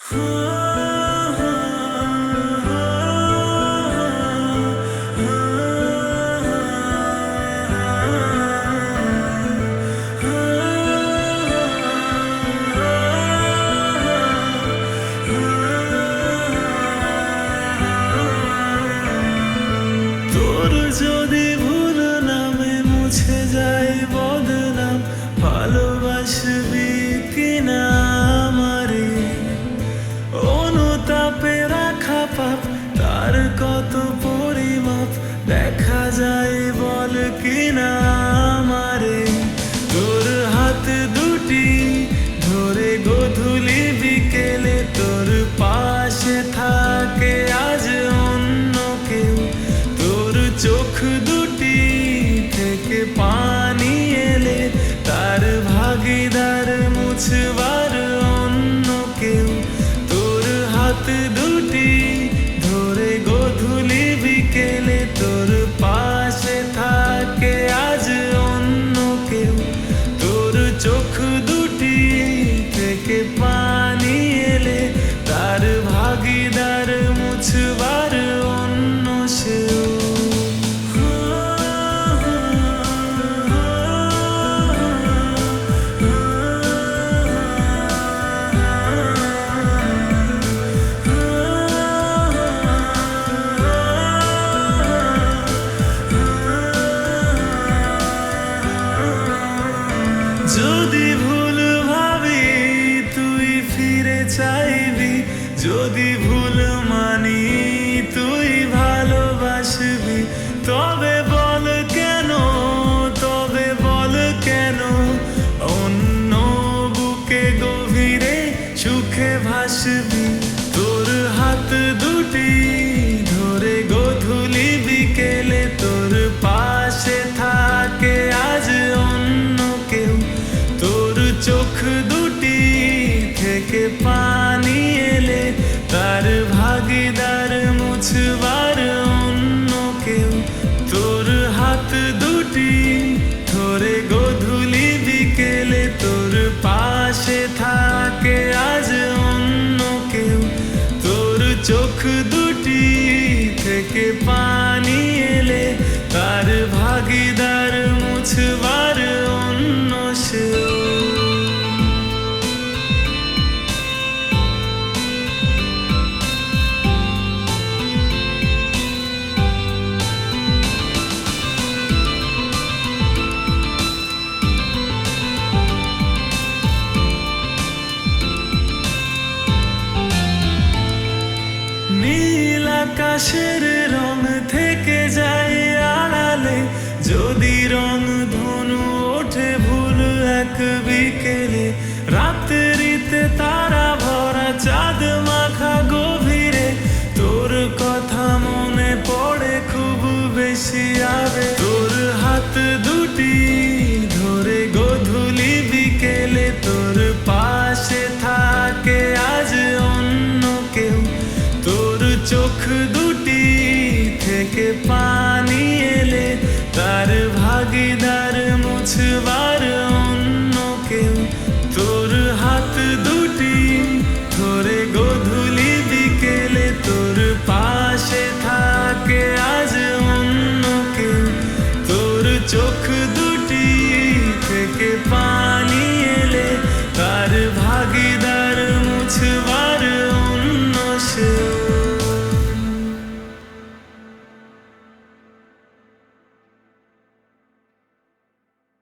তোর পানি এলে তার ভাগিদার মুছবার বিকেলে তোর পাশে থাকে আজ অন্য কেউ। তোর চোখ দুটি থেকে পানি এলে তার ভাগিদার যদি ভুল ভাবি তুই ফিরে চাইবি। যদি ভুল থেকে আকাশের রং থেকে যায় আড়ালে। যদি রং ধনু ওঠে ভুল এক বিকেলে পানি এলে তার ভাগিদার মুছবার অন্য কেউ। তোর হাত দুটি ধরে গধুলি বিকেলে তোর পাশে থাকে আজ অন্য কেউ। তোর চোখ দুটি থেকে পানি